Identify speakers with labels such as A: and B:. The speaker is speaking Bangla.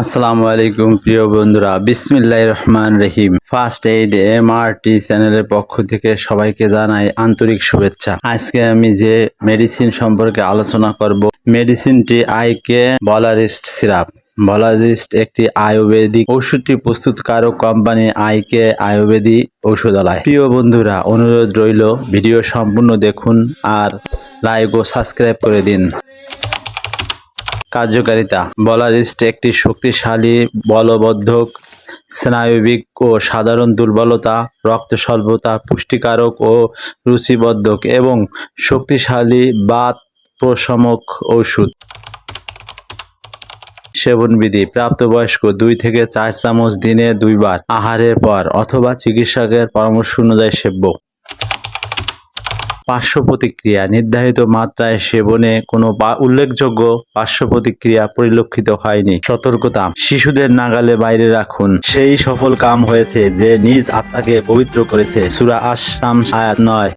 A: আসসালামু আলাইকুম, প্রিয় বন্ধুরা। বিসমিল্লাহ রহমান রহিম। ফার্স্ট এইড এমআরটি চ্যানেলের পক্ষ থেকে সবাইকে জানাই আন্তরিক শুভেচ্ছা। আজকে আমি যে মেডিসিন সম্পর্কে আলোচনা করব মেডিসিনটি আইকে বলারিস্ট সিরাপ বলারিস্ট একটি আয়ুর্বেদিক ওষুধটি প্রস্তুতকারক কোম্পানি আইকে আয়ুর্বেদিক ঔষধালয়। প্রিয় বন্ধুরা, অনুরোধ রইল, ভিডিও সম্পূর্ণ দেখুন আর লাইক ও সাবস্ক্রাইব করে দিন। কার্যকারিতা। বলারিস্ট একটি শক্তিশালী, বলবদ্ধক, স্নায়বিক ও সাধারণ দুর্বলতা, রক্ত স্বল্পতা, পুষ্টিকারক ও রুচিবর্ধক এবং শক্তিশালী বাত প্রশমক ঔষধ। সেবনবিধি, প্রাপ্তবয়স্ক দুই থেকে চার চামচ দিনে দুইবার আহারের পর অথবা চিকিৎসকের পরামর্শ অনুযায়ী সেব্য। পার্শ্ব প্রতিক্রিয়া নির্ধারিত মাত্রায় সেবনে কোনো উল্লেখযোগ্য পার্শ্ব প্রতিক্রিয়া পরিলক্ষিত হয়নি। সতর্কতা, শিশুদের নাগালে বাইরে রাখুন। সেই সফল কাম হয়েছে যে নিজ আত্মাকে পবিত্র করেছে। সুরা আসাম আয়াত নয়।